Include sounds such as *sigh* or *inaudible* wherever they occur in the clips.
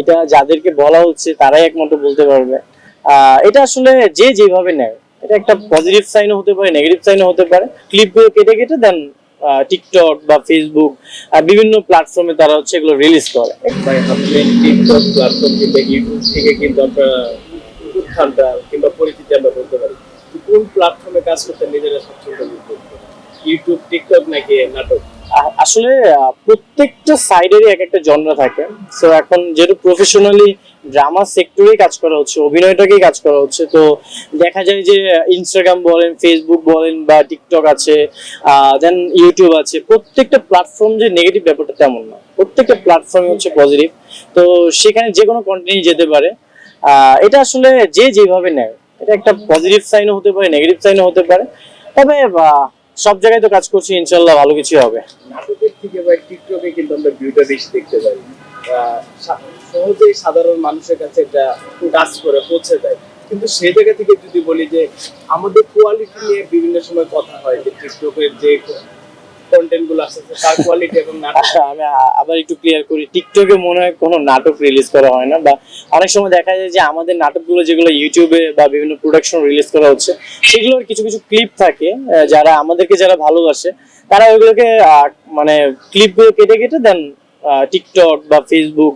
এটা যাদেরকে বলা হচ্ছে তারাই একমাত্র বলতে পারবে। এটা আসলে যে যেভাবে নেয় এটা একটা পজিটিভ সাইনও হতে পারে নেগেটিভ সাইনও হতে পারে। ক্লিপগুলো কেটে কেটে দেন টিকটক বা ফেসবুক বিভিন্ন প্ল্যাটফর্মে তারা হচ্ছে এগুলো রিলিজ করে। টিকটক প্ল্যাটফর্ম কিংবা ইউটিউব থেকে কিন্তু উত্থানটা কিংবা পরিচিতি আমরা বলতে পারি। কোন প্ল্যাটফর্মে কাজ করতে নিজেরা করতেন? ইউটিউব টিকটক নাকি নাটক? আসলে প্রত্যেকটা সাইডেরই এক একটা জনরা থাকে। সো এখন যেহেতু প্রফেশনালি ড্রামা সেক্টরে কাজ করা হচ্ছে অভিনয়টাকেই কাজ করা হচ্ছে তো দেখা যায় যে ইনস্টাগ্রাম বলেন ফেসবুক বলেন বা টিকটক আছে দেন ইউটিউব আছে প্রত্যেকটা প্ল্যাটফর্ম যে নেগেটিভ ব্যাপারটা তেমন না। প্রত্যেকটা প্ল্যাটফর্মে হচ্ছে পজিটিভ তো সেখানে যে কোনো কন্টেন্ট যেতে পারে। এটা আসলে যে যেভাবে নেয় এটা একটা পজিটিভ সাইনও হতে পারে নেগেটিভ সাইনও হতে পারে। তবে সব জায়গায় তো কাজ করছি ইনশাল্লাহ ভালো কিছু হবে। নাটকের থেকে ভাই টিকটকে কিন্তু আমরা ভিউটা বেশি দেখতে পাই। সহজেই সাধারণ মানুষের কাছে এটা কাজ করে, পৌঁছে যায়। কিন্তু সেই জায়গা থেকে যদি বলি যে, আমাদের কোয়ালিটি নিয়ে বিভিন্ন সময় কথা হয় যে টিকটকের যে কন্টেন্টগুলো আসছে তার কোয়ালিটি এবং নাটক। আমি আ- আবার একটু ক্লিয়ার করি। টিকটকে মনে হয় কোনো নাটক রিলিজ করা হয় না, বা অনেক সময় দেখা যায় যে আমাদের নাটকগুলো যেগুলো ইউটিউবে বা বিভিন্ন প্রোডাকশন রিলিজ করা হচ্ছে, সেগুলোর কিছু কিছু ক্লিপ থাকে যারা আমাদেরকে যারা ভালোবাসে, তারা ওইগুলোকে মানে ক্লিপগুলো কেটে কেটে দেন টিকটক বা ফেসবুক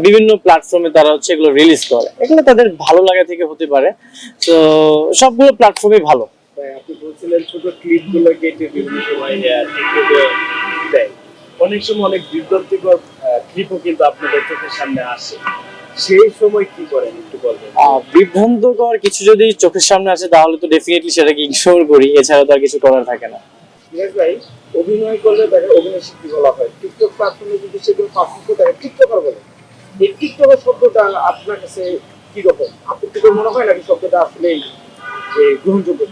বিভিন্ন প্ল্যাটফর্মে তারা হচ্ছে এগুলো রিলিজ করে। এগুলো তাদের ভালো লাগা থেকে হতে পারে। তো সবগুলো প্ল্যাটফর্মই ভালো। আপনি বলছিলেন ছোট ক্লিপ কেটে বিভিন্ন সময় টিকটকে দেয়। অনেক সময় অনেক বিভ্রান্তিকর ক্লিপও কিন্তু আপনাদের চোখের সামনে আসে। সেই সময় কি করেন একটু বলবেন? বিভ্রান্তকর কিছু যদি চোখের সামনে আসে তাহলে তো ডেফিনেটলি সেটাকে ইগনোর করি। এছাড়া তো আর কিছু করার থাকে না। ভাই অভিনয় করলে তাকে অভিনয় শিল্পী বলা হয়। টিকটক প্ল্যাটফর্মে যদি সেগুলো করে তাকে টিকটকার বলে। এই টিকটকের শব্দটা আপনার কাছে কি রকম আপত্তিকর মনে হয় নাকি শব্দটা আসলেই যে গ্রহণযোগ্য?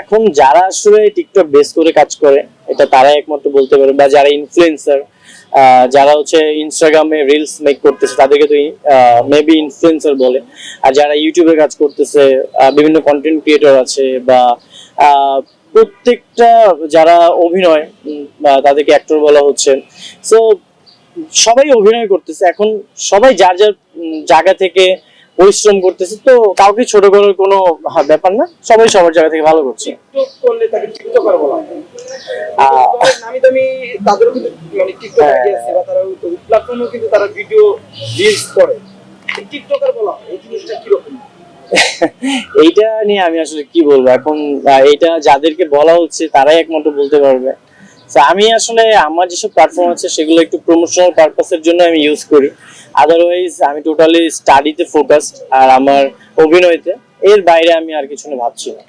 এখন যারা আসলে টিকটক বেস করে কাজ করে, এটা তারাই একমাত্র বলতে পারে, বা যারা ইনফ্লুয়েন্সার যারা হচ্ছে ইনস্টাগ্রামে রিলস মেক করতেছে, তাদেরকে তো মেবি ইনফ্লুয়েন্সার বলে। আর যারা ইউটিউবে কাজ করতেছে বিভিন্ন কন্টেন্ট ক্রিয়েটর আছে, বা প্রত্যেকটা যারা অভিনয় তাদেরকে অ্যাক্টর বলা হচ্ছে। সো সবাই অভিনয় করতেছে। এখন সবাই যার যার জায়গা থেকে পরিশ্রম করতেছে তো কাউকে ছোট করার কোনো ব্যাপার না। সবাই সবার জায়গা থেকে ভালো করছে। হয়। মানে হ্যাঁ। হয় *laughs* এইটা নিয়ে আমি আসলে কি বলব? এখন এইটা যাদেরকে বলা হচ্ছে তারাই একমাত্র বলতে পারবে। আমি আসলে আমার যেসব প্ল্যাটফর্ম আছে, সেগুলো একটু প্রমোশনাল পারপাসের জন্য আমি ইউজ করি। আদারওয়াইজ আমি টোটালি স্টাডিতে ফোকাসড আর আমার অভিনয়তে। এর বাইরে আমি আর কিছু ভাবছি না।